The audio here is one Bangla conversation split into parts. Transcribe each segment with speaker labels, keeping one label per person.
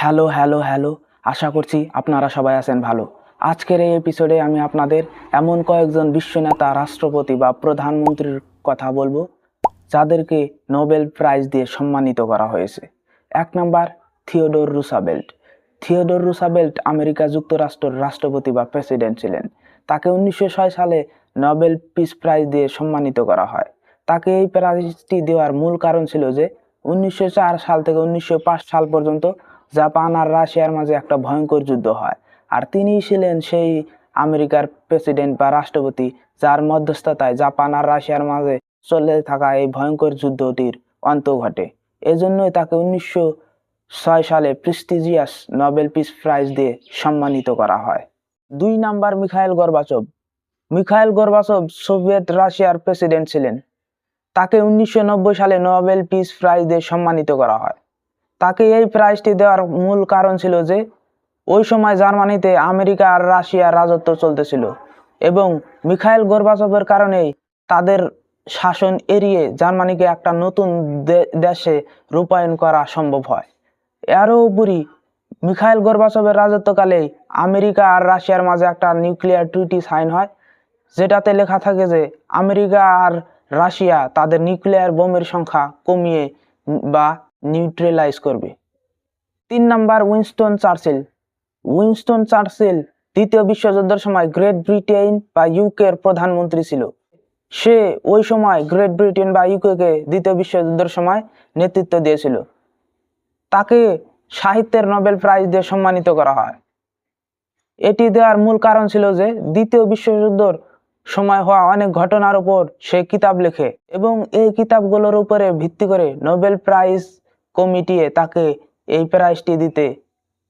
Speaker 1: Hello hello hello. আশা করছি আপনারা সবাই আছেন ভালো। আজকের এই এপিসোডে আমি আপনাদের এমন কয়েকজন বিশ্বনেতা, রাষ্ট্রপতি বা প্রধানমন্ত্রীর কথা বলব, যাদেরকে নোবেল প্রাইজ দিয়ে সম্মানিত করা হয়েছে। এক নম্বর, Theodore Roosevelt Theodore Roosevelt America যুক্তরাষ্ট্রের রাষ্ট্রপতি বা প্রেসিডেন্ট ছিলেন। তাকে উনিশশো ছয় সালে নোবেল পিস প্রাইজ দিয়ে সম্মানিত করা হয়। তাকে এই প্রাইজটি দেওয়ার মূল কারণ ছিল যে, উনিশশো চার সাল থেকে উনিশশো পাঁচ সাল পর্যন্ত জাপান আর রাশিয়ার মাঝে একটা ভয়ঙ্কর যুদ্ধ হয়। আর তিনিই ছিলেন সেই আমেরিকার প্রেসিডেন্ট বা রাষ্ট্রপতি যার মধ্যস্থতায় জাপান আর রাশিয়ার মাঝে চলে থাকা এই ভয়ঙ্কর যুদ্ধটির অন্ত ঘটে। এজন্যই তাকে উনিশশো ছয় সালে প্রেস্টিজিয়াস নোবেল পিস প্রাইজ দিয়ে সম্মানিত করা হয়। দুই number Mikhail Gorbachev Mikhail Gorbachev Soviet রাশিয়ার প্রেসিডেন্ট ছিলেন। তাকে উনিশশো নব্বই সালে নোবেল পিস প্রাইজ দিয়ে সম্মানিত করা হয়। তাকে এই প্রাইজটি দেওয়ার মূল কারণ ছিল যে, ওই সময় জার্মানিতে আমেরিকা আর রাশিয়ার রাজত্ব চলতেছিল এবং মিখাইল গোরবাচভের কারণেই তাদের শাসন এড়িয়ে জার্মানিকে একটা নতুন দেশে রূপায়ণ করা সম্ভব হয়। এরও উপরি, মিখাইল গোরবাচভের রাজত্বকালেই আমেরিকা আর রাশিয়ার মাঝে একটা নিউক্লিয়ার ট্রিটি সাইন হয়, যেটাতে লেখা থাকে যে, আমেরিকা আর রাশিয়া তাদের নিউক্লিয়ার বোমের সংখ্যা কমিয়ে বা নিউট্রালাইজ করবে। তিন number, Winston Churchill. Winston Churchill দ্বিতীয় বিশ্বযুদ্ধের সময় গ্রেট ব্রিটেন বা ইউকের প্রধানমন্ত্রী ছিল। সে ওই সময় গ্রেট ব্রিটেন বা ইউকেকে দ্বিতীয় বিশ্বযুদ্ধের সময় নেতৃত্ব দিয়েছিল। তাকে সাহিত্যের নোবেল প্রাইজ দিয়ে সম্মানিত করা হয়। এটি দেওয়ার মূল কারণ ছিল যে দ্বিতীয় বিশ্বযুদ্ধর সময় হওয়া অনেক ঘটনার উপর সে কিতাব লেখে এবং এই কিতাবগুলোর উপরে ভিত্তি করে নোবেল প্রাইজ কমিটিয়ে তাকে এই প্রাইজটি দিতে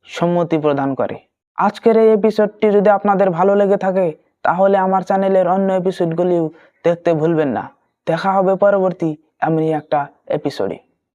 Speaker 1: সম্মতি প্রদান করে। আজকের এই এপিসোডটি যদি আপনাদের ভালো লেগে থাকে, তাহলে আমার চ্যানেলের অন্য এপিসোডগুলিও দেখতে ভুলবেন না। দেখা হবে পরবর্তী এমনই একটা এপিসোডে